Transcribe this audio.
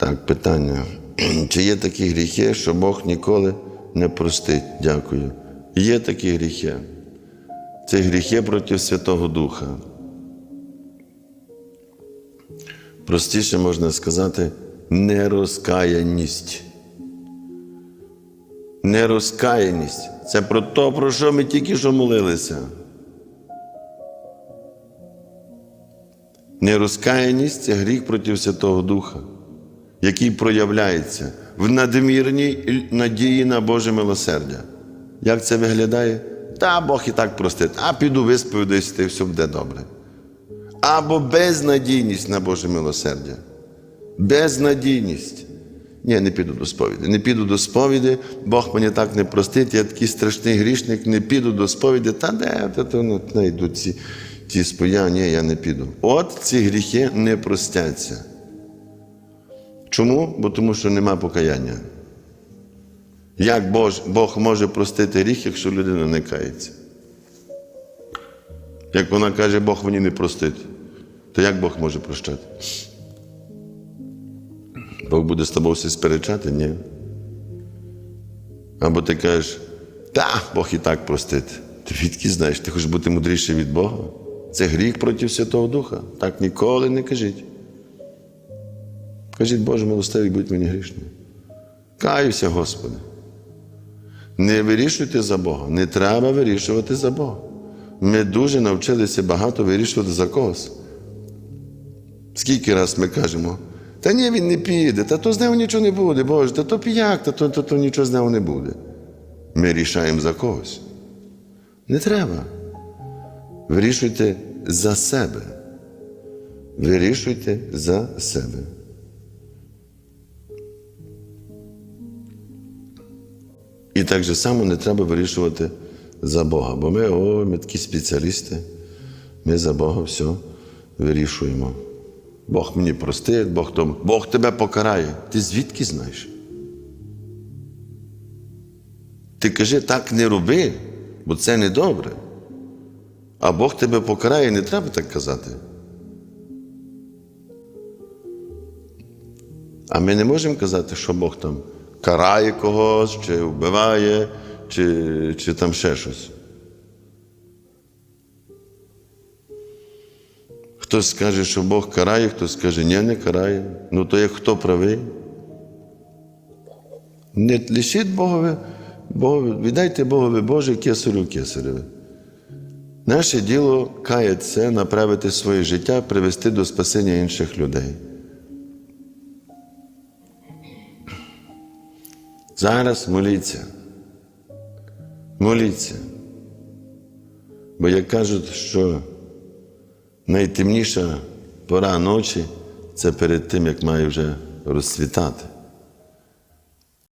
Так, питання. Чи є такі гріхи, що Бог ніколи не простить? Дякую. Є такі гріхи. Це гріхи проти Святого Духа. Простіше можна сказати, нерозкаяність. Нерозкаяність. Це про те, про що ми тільки що молилися. Нерозкаяність це гріх проти Святого Духа, який проявляється в надмірній надії на Боже милосердя. Як це виглядає? Та Бог і так простить, а піду висповідаюся, і все буде добре. Або безнадійність на Боже милосердя. Безнадійність. Ні, не піду до сповіді. Не піду до сповіді, Бог мені так не простить, я такий страшний грішник, не піду до сповіді. Та де та, ну, не йдуть ці, ці споя, ні, я не піду. От ці гріхи не простяться. Чому? Бо тому що нема покаяння. Як Бог, Бог може простити гріх, якщо людина не кається? Як вона каже, Бог мені не простить, то як Бог може прощати? Бог буде з тобою все сперечати? Ні. Або ти кажеш, та, Бог і так простить. Ти відки знаєш, ти хочеш бути мудріший від Бога? Це гріх проти Святого Духа. Так ніколи не кажіть. Кажіть, Боже, милостивий, будь мені грішним. Каюся, Господи. Не вирішуйте за Бога. Не треба вирішувати за Бога. Ми дуже навчилися багато вирішувати за когось. Скільки раз ми кажемо, та ні, він не піде, та то з нього нічого не буде, Боже, та то піяк, та то, то, то нічого з нього не буде. Ми рішаємо за когось. Не треба. Вирішуйте за себе. Вирішуйте за себе. І так же само не треба вирішувати за Бога. Бо ми, о, ми такі спеціалісти, ми за Бога все вирішуємо. Бог мені простить, Бог тому, Бог тебе покарає. Ти звідки знаєш? Ти кажи, так не роби, бо це не добре. А Бог тебе покарає, не треба так казати. А ми не можемо казати, що Бог там карає когось, чи вбиває, чи, чи там ще щось. Хтось скаже, що Бог карає, хтось скаже, ні, не карає. Ну то як хто правий? Не лишіть Богові, Богові, віддайте Богові Боже кесарю кесареве. Наше діло каятися, направити своє життя, привести до спасення інших людей. Зараз моліться. Моліться. Бо як кажуть, що найтемніша пора ночі це перед тим, як має вже розцвітати.